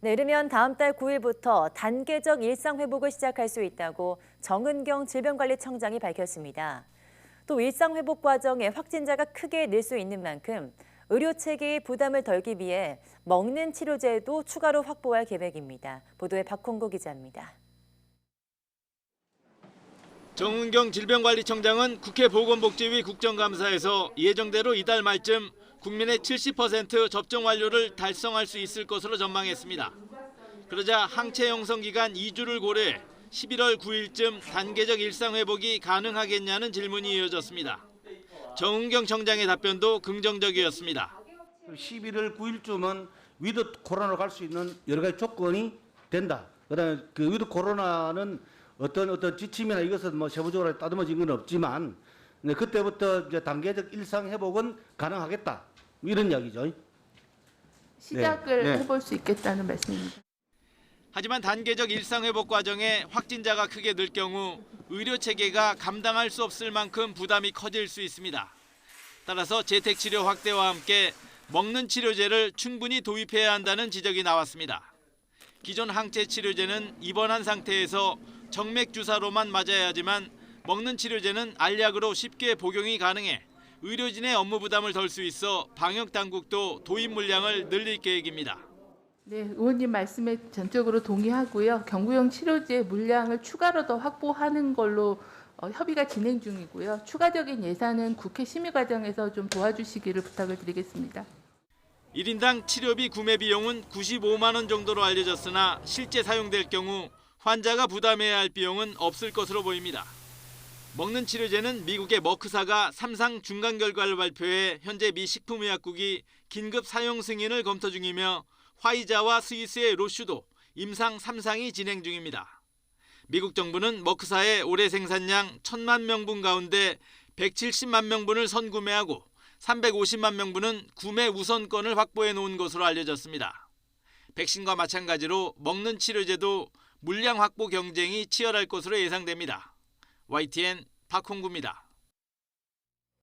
내르면 다음 달 9일부터 단계적 일상 회복을 시작할 수 있다고 정은경 질병관리청장이 밝혔습니다. 또 일상 회복 과정에 확진자가 크게 늘 수 있는 만큼 의료 체계의 부담을 덜기 위해 먹는 치료제도 추가로 확보할 계획입니다. 보도에 박홍구 기자입니다. 정은경 질병관리청장은 국회 보건복지위 국정감사에서 예정대로 이달 말쯤 국민의 70% 접종 완료를 달성할 수 있을 것으로 전망했습니다. 그러자 항체 형성 기간 2주를 고려해 11월 9일쯤 단계적 일상 회복이 가능하겠냐는 질문이 이어졌습니다. 정은경 청장의 답변도 긍정적이었습니다. 11월 9일쯤은 위드 코로나로 갈 수 있는 여러 가지 조건이 된다. 그다음에 그 위드 코로나는 어떤 어떤 지침이나 이것은 뭐 세부적으로 따듬어진 건 없지만 네, 그때부터 이제 단계적 일상 회복은 가능하겠다. 이런 이야기죠. 시작을 네. 해볼 수 있겠다는 말씀입니다. 하지만 단계적 일상 회복 과정에 확진자가 크게 늘 경우 의료 체계가 감당할 수 없을 만큼 부담이 커질 수 있습니다. 따라서 재택 치료 확대와 함께 먹는 치료제를 충분히 도입해야 한다는 지적이 나왔습니다. 기존 항체 치료제는 입원한 상태에서 정맥 주사로만 맞아야 하지만 먹는 치료제는 알약으로 쉽게 복용이 가능해 의료진의 업무 부담을 덜 수 있어 방역 당국도 도입 물량을 늘릴 계획입니다. 네, 의원님 말씀에 전적으로 동의하고요. 경구용 치료제 물량을 추가로 더 확보하는 걸로 어, 협의가 진행 중이고요. 추가적인 예산은 국회 심의 과정에서 좀 도와주시기를 부탁을 드리겠습니다. 1인당 치료비 구매 비용은 95만 원 정도로 알려졌으나 실제 사용될 경우 환자가 부담해야 할 비용은 없을 것으로 보입니다. 먹는 치료제는 미국의 머크사가 3상 중간 결과를 발표해 현재 미 식품의약국이 긴급 사용 승인을 검토 중이며 화이자와 스위스의 로슈도 임상 3상이 진행 중입니다. 미국 정부는 머크사의 올해 생산량 1천만 명분 가운데 170만 명분을 선구매하고 350만 명분은 구매 우선권을 확보해 놓은 것으로 알려졌습니다. 백신과 마찬가지로 먹는 치료제도 물량 확보 경쟁이 치열할 것으로 예상됩니다. YTN 박홍구입니다.